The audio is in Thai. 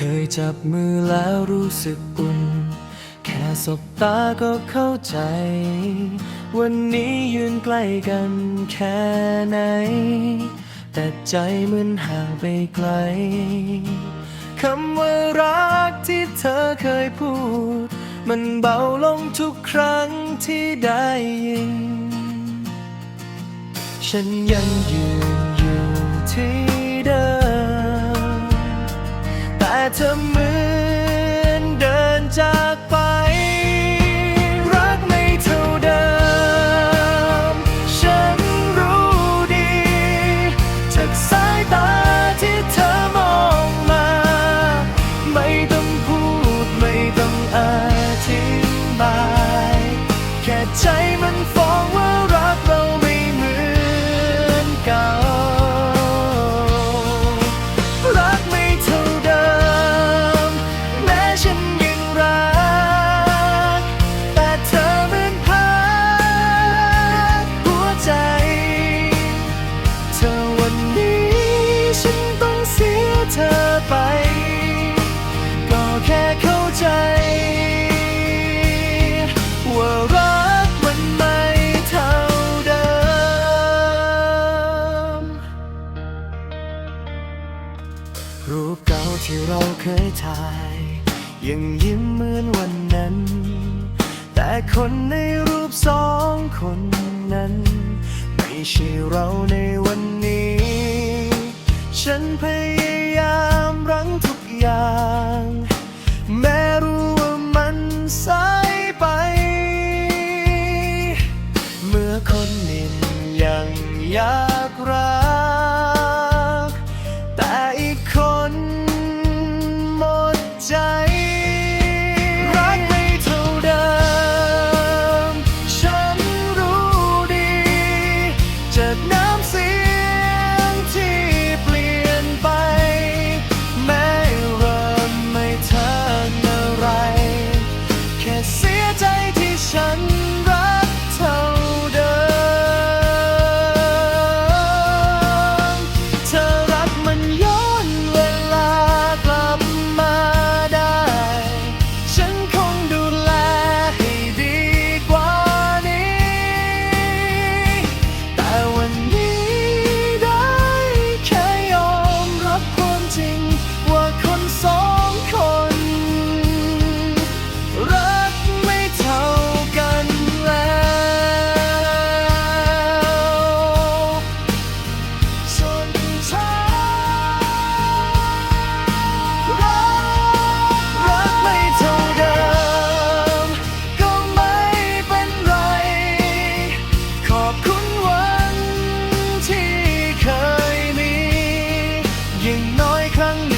คยจับมือแล้วรู้สึกอุ่น แค่สบตาก็เข้าใจ วันนี้ยืนใกล้กันแค่ไหน แต่ใจมันห่างไปไกลคำว่ารักที่เธอเคยพูด มันเบาลงทุกครั้งที่ได้ยิน ฉันยังยืนอยู่ที่ เธอ ฉันต้องเสียเธอไป ก็แค่เข้าใจ ว่ารักมันไม่เท่าเดิม รูปเก่าที่เราเคยถ่าย ยังยิ้มเหมือนวันนั้น แต่คนในรูปสองคนนั้น ไม่ใช่เราในวันนี้ ฉันพยายามรั้งทุกอย่าง แม้รู้ว่ามันสายไป เมื่อคนหนึ่งยังยา ครั้งนึ่ง